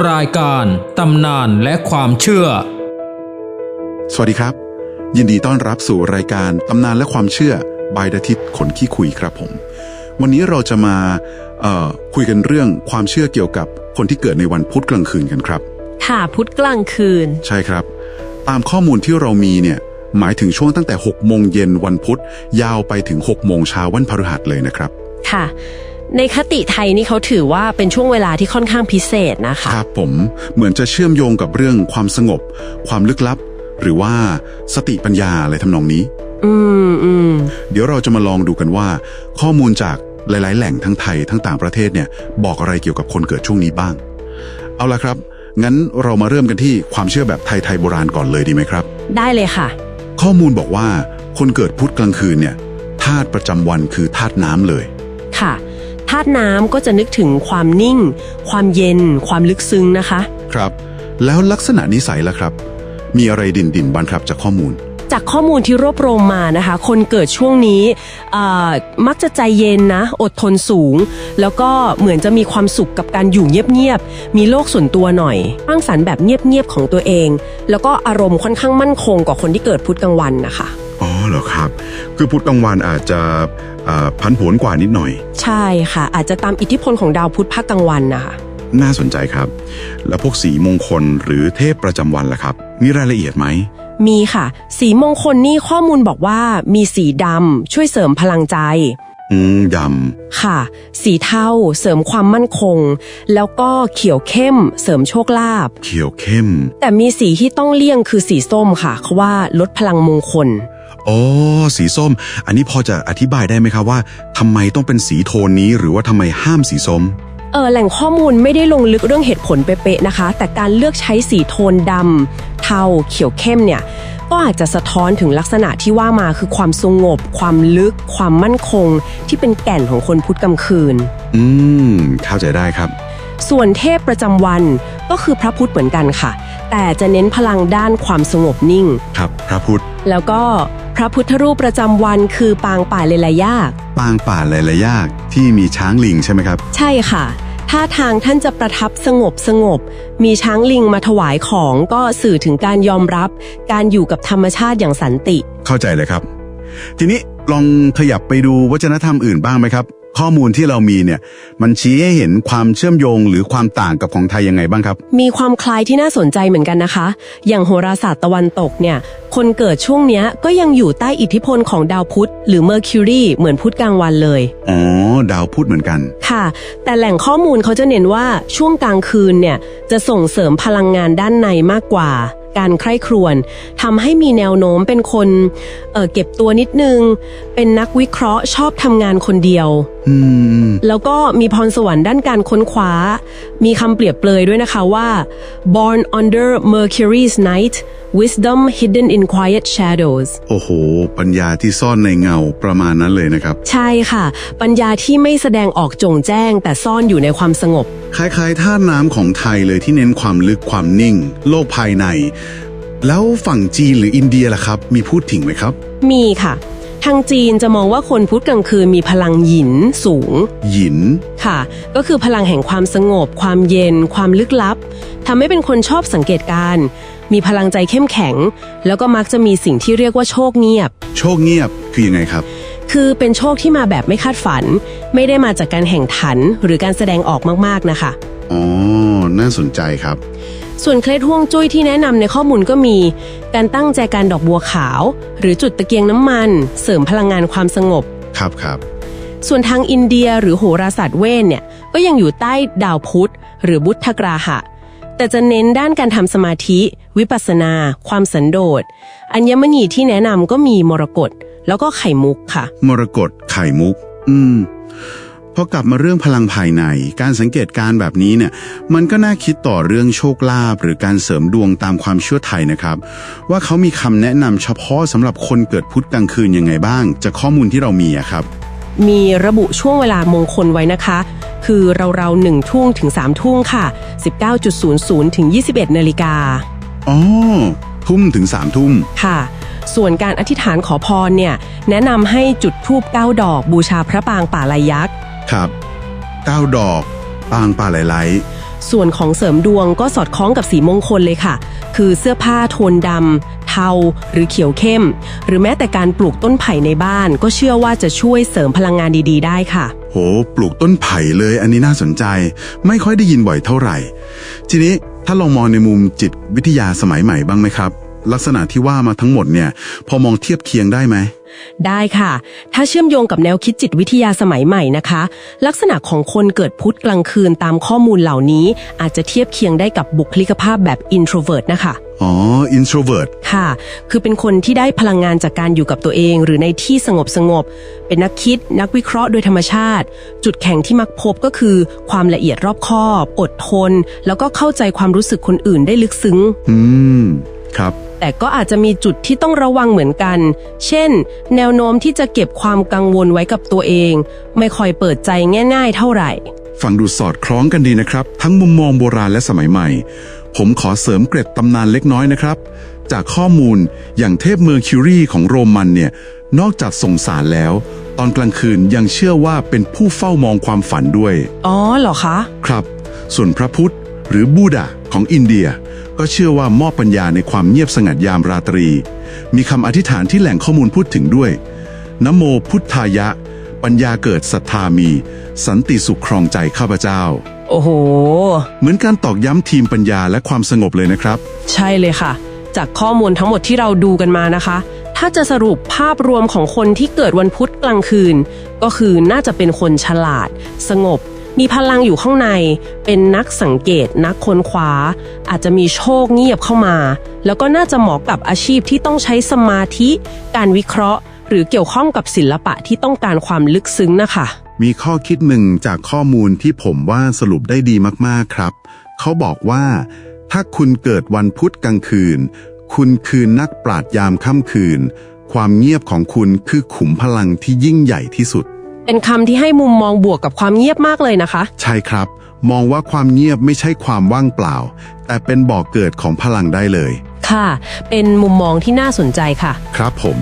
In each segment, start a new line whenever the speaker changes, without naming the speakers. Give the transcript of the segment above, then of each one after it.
รายการตำนานและความเชื่อ
สวัสดีครับ ยินดีต้อนรับสู่รายการตำนานและความเชื่อบายดาทิตขนขี้คุยครับผม วันนี้เราจะมาเอ่อคุยกันเรื่องความเชื่อเกี่ยวกับคนที่เกิดในวันพุธกลางคืนกันครับ
ค่ะพุธกลางคืน
ใช่ครับ ตามข้อมูลที่เรามีเนี่ยหมายถึงช่วงตั้งแต่6โมงเย็นวันพุธยาวไปถึง6โมงเช้าวันพฤหัสเลยนะครับ
ค่ะ ในคติไทยนี่เขาถือว่าเป็นช่วงเวลาที่ค่อนข้างพิเศษนะคะ
ครับผมเหมือนจะเชื่อมโยงกับเรื่องความสงบ ความลึกลับ หรือว่าสติปัญญาอะไรทำนองนี้
อืมอืม
เดี๋ยวเราจะมาลองดูกันว่า ข้อมูลจากหลาย ๆ แหล่งทั้งไทยทั้งต่างประเทศเนี่ย บอกอะไรเกี่ยวกับคนเกิดช่วงนี้บ้าง เอาละครับ งั้นเรามาเริ่มกันที่ความเชื่อแบบไทย ๆ โบราณก่อนเลยดีไหมครับ
ได้เลยค่ะ
ข้อมูลบอกว่าคนเกิดพุธกลางคืนเนี่ยธาตุประจำวันคือธาตุน้ำเลย
ค่ะธาตุน้ำก็จะนึกถึงความนิ่ง ความเย็น ความลึกซึ้งนะคะ
ครับ แล้วลักษณะนิสัยล่ะครับ มีอะไรดินดินๆบ้างครับจากข้อมูล
จากข้อมูลที่รวบรวมมานะคะ คนเกิดช่วงนี้เอ่อมักจะใจเย็นนะ อดทนสูง แล้วก็เหมือนจะมีความสุขกับการอยู่เงียบๆ มีโลกส่วนตัวหน่อยสร้างสรรค์แบบเงียบๆของตัวเอง แล้วก็อารมณ์ค่อนข้างมั่นคงกว่าคนที่เกิดพุธกลางวันนะคะ
อ๋อเหรอครับ คือพุธกลางวันอาจจะอ่าพันผวนกว่านิดหน่อย
ใช่ค่ะ อาจจะตามอิทธิพลของดาวพุธภาคกลางวันนะคะ
น่าสนใจครับ แล้วพวกสีมงคลหรือเทพประจำวันล่ะครับ มีรายละเอียดไหม
มีค่ะ สีมงคลนี่ข้อมูลบอกว่า มีสีดำช่วยเสริมพลังใจ
อืมด
ค่ะ สีเทาเสริมความมั่นคง แล้วก็เขียวเข้ม เสริมโชคลาภำ
เขียวเข้ม
แต่มีสีที่ต้องเลี่ยงคือสีส้มค่ะเขาว่าลดพลังมงคล
อ๋อสีส้ม อันนี้พอจะอธิบายได้ไหมครับว่าทำไมต้องเป็นสีโทนนี้ หรือว่าทำไมห้ามสีส้ม
เออแหล่งข้อมูลไม่ได้ลงลึกเรื่องเหตุผลเป๊ะๆนะคะ แต่การเลือกใช้สีโทนดำเทาเขียวเข้มเนี่ย ก็อาจจะสะท้อนถึงลักษณะที่ว่ามาคือความสงบ ความลึก ความมั่นคง ที่เป็นแก่นของคนพุธกลางคืน
อืม เข้าใจได้ครับ
ส่วนเทพประจำวันก็คือพระพุธเหมือนกันค่ะ แต่จะเน้นพลังด้านความสงบนิ่ง
ครับ พระพุทธ
แล้วก็ พระพุทธรูปประจำวันคือปางป่าเลไลยาก
ปางป่าหลายๆยากที่มีช้างลิงใช่ไหมครับ
ใช่ค่ะท่าทางท่านจะประทับสงบสงบ มีช้างลิงมาถวายของก็สื่อถึงการยอมรับ การอยู่กับธรรมชาติอย่างสันติ
เข้าใจเลยครับ ทีนี้ลองขยับไปดูวัฒนธรรมอื่นบ้างไหมครับ ข้อมูลที่เรามีเนี่ย มันชี้ให้เห็นความเชื่อมโยงหรือความต่างกับของไทยยังไงบ้างครับ
มีความคล้ายที่น่าสนใจเหมือนกันนะคะ อย่างโหราศาสตร์ตะวันตกเนี่ย คนเกิดช่วงเนี้ยก็ยังอยู่ใต้อิทธิพลของดาวพุธ หรือเมอร์คิวรีเหมือนพุธกลางวันเลย
อ๋อ ดาวพุธเหมือนกัน
ค่ะ แต่แหล่งข้อมูลเขาจะเน้นว่าช่วงกลางคืนเนี่ยจะส่งเสริมพลังงานด้านในมากกว่า การใคร่ครวญทำให้มีแนวโน้มเป็นคนเอ่อเก็บตัวนิดนึง เป็นนักวิเคราะห์ชอบทำงานคนเดียว
อืม
แล้วก็มีพรสวรรค์ด้านการค้นคว้า มีคำเปรียบเปรยด้วยนะคะว่า born under Mercury's night wisdom hidden in quiet shadows
โอ้โห ปัญญาที่ซ่อนในเงาประมาณนั้นเลยนะครับ
ใช่ค่ะ ปัญญาที่ไม่แสดงออกโจงแจ้ง แต่ซ่อนอยู่ในความสงบ
คล้ายๆท่าน้ำของไทยเลยที่เน้นความลึกความนิ่ง โลกภายใน แล้วฝั่งจีนหรืออินเดียล่ะครับ มีพูดถึงไหมครับ
มีค่ะ ทางจีนจะมองว่าคนพุธกลางคืนมีพลังหยินสูง
หยิน
ค่ะ ก็คือพลังแห่งความสงบ ความเย็น ความลึกลับทำให้เป็นคนชอบสังเกตการณ์ มีพลังใจเข้มแข็ง แล้วก็มักจะมีสิ่งที่เรียกว่าโชคเงียบ
โชคเงียบคือยังไงครับ
คือเป็นโชคที่มาแบบไม่คาดฝัน ไม่ได้มาจากการแข่งขันหรือการแสดงออกมากๆนะคะ
อ๋อ น่าสนใจครับ
ส่วนเคล็ดห่วงจุ้ยที่แนะนำในข้อมูลก็มี การตั้งใจการดอกบัวขาว หรือจุดตะเกียงน้ำมัน เสริมพลังงานความสงบ
ครับครับ
ส่วนทางอินเดียหรือโหราศาสตร์เวทเนี่ยก็ยังอยู่ใต้ดาวพุธหรือบุธกราหะ แต่จะเน้นด้านการทำสมาธิ วิปัสสนา ความสันโดษ อัญมณีที่แนะนำก็มีมรกตแล้วก็ไข่มุกค่ะ
มรกตไข่มุก อืมพอกลับมาเรื่องพลังภายใน การสังเกตการแบบนี้เนี่ย มันก็น่าคิดต่อเรื่องโชคลาภหรือการเสริมดวงตามความเชื่อไทยนะครับ ว่าเขามีคำแนะนำเฉพาะสำหรับคนเกิดพุธกลางคืนยังไงบ้าง จากข้อมูลที่เรามีครับ
มีระบุช่วงเวลามงคลไว้นะคะ คือเราๆหนึ่งทุ่งถึง3ามทุ่งค่ะ 19.00 ถึง 21นาฬิกา
อ๋อทุ่มถึงสามทุ่ม
ค่ะ ส่วนการอธิษฐานขอพรเนี่ย แนะนำให้จุดธูปเก้าดอกบูชาพระปางป่าลายยักษ์
ครับเก้าดอก ปางป่าไหลไหล
ส่วนของเสริมดวงก็สอดคล้องกับสีมงคลเลยค่ะ คือเสื้อผ้าโทนดำ เทาหรือเขียวเข้ม หรือแม้แต่การปลูกต้นไผ่ในบ้านก็เชื่อว่าจะช่วยเสริมพลังงานดีๆ ได้ค่ะ
โห ปลูกต้นไผ่เลยอันนี้น่าสนใจ ไม่ค่อยได้ยินบ่อยเท่าไหร่ ทีนี้ถ้าลองมองในมุมจิตวิทยาสมัยใหม่บ้างไหมครับ ลักษณะที่ว่ามาทั้งหมดเนี่ย พอมองเทียบเคียงได้ไหม
ได้ค่ะ ถ้าเชื่อมโยงกับแนวคิดจิตวิทยาสมัยใหม่นะคะ ลักษณะของคนเกิดพุธกลางคืนตามข้อมูลเหล่านี้ อาจจะเทียบเคียงได้กับบุคลิกภาพแบบ introvert นะคะ
อ๋อ introvert
ค่ะ คือเป็นคนที่ได้พลังงานจากการอยู่กับตัวเอง หรือในที่สงบสงบๆเป็นนักคิด นักวิเคราะห์โดยธรรมชาติ จุดแข็งที่มักพบก็คือ ความละเอียดรอบคอบ อดทน แล้วก็เข้าใจความรู้สึกคนอื่นได้ลึกซึ้ง
อืม ครับ
แต่ก็อาจจะมีจุดที่ต้องระวังเหมือนกัน เช่น แนวโน้มที่จะเก็บความกังวลไว้กับตัวเอง ไม่ค่อยเปิดใจง่ายๆเท่าไหร่
ฟังดูสอดคล้องกันดีนะครับ ทั้งมุมมองโบราณและสมัยใหม่ ผมขอเสริมเกร็ดตำนานเล็กน้อยนะครับ จากข้อมูลอย่างเทพเมอร์คิวรีของโรมันเนี่ย นอกจากส่งสารแล้ว ตอนกลางคืนยังเชื่อว่าเป็นผู้เฝ้ามองความฝันด้วย
อ๋อเหรอคะ
ครับ ส่วนพระพุทธหรือบูดาของอินเดีย ก็เชื่อว่ามอบปัญญาในความเงียบสงัดยามราตรี มีคำอธิษฐานที่แหล่งข้อมูลพูดถึงด้วยนะโมพุทธายะ ปัญญาเกิดศรัทธามี สันติสุขครองใจข้าพเจ้า
โอ้โห
เหมือนการตอกย้ำทีมปัญญาและความสงบเลยนะครับ
ใช่เลยค่ะ จากข้อมูลทั้งหมดที่เราดูกันมานะคะ ถ้าจะสรุปภาพรวมของคนที่เกิดวันพุธกลางคืน ก็คือน่าจะเป็นคนฉลาด สงบ มีพลังอยู่ข้างใน เป็นนักสังเกต นักค้นคว้า อาจจะมีโชคเงียบเข้ามา แล้วก็น่าจะเหมาะกับอาชีพที่ต้องใช้สมาธิ การวิเคราะห์ หรือเกี่ยวข้องกับศิลปะที่ต้องการความลึกซึ้งนะคะ
มีข้อคิดหนึ่งจากข้อมูลที่ผมว่าสรุปได้ดีมากๆครับ เขาบอกว่า ถ้าคุณเกิดวันพุธกลางคืน คุณคือนักปราดยามค่ำคืน ความเงียบของคุณคือขุมพลังที่ยิ่งใหญ่ที่สุด
เป็นคำที่ให้มุมมองบวกกับความเงียบมากเลยนะคะ
ใช่ครับ มองว่าความเงียบไม่ใช่ความว่างเปล่า แต่เป็นบ่อกเกิดของพลังได้เลย
ค่ะ เป็นมุมมองที่น่าสนใจค่ะ
ครับผม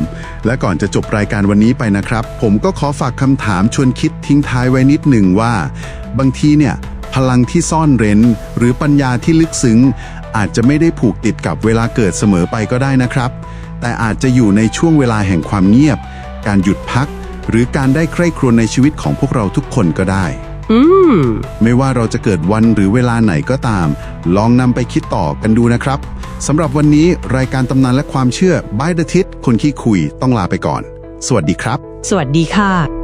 และก่อนจะจบรายการวันนี้ไปนะครับ ผมก็ขอฝากคำถามชวนคิดทิ้งท้ายไว้นิดหนึ่งว่า บางทีเนี่ย พลังที่ซ่อนเร้น หรือปัญญาที่ลึกซึ้ง อาจจะไม่ได้ผูกติดกับเวลาเกิดเสมอไปก็ได้นะครับ แต่อาจจะอยู่ในช่วงเวลาแห่งความเงียบ การหยุดพัก หรือการได้ใคร่ครวญในชีวิตของพวกเราทุกคนก็ได้
อืม
ไม่ว่าเราจะเกิดวันหรือเวลาไหนก็ตาม ลองนำไปคิดต่อกันดูนะครับสำหรับวันนี้รายการตำนานและความเชื่อ by the ทิศคนขี้คุยต้องลาไปก่อน สวัสดีครับ
สวัสดีค่ะ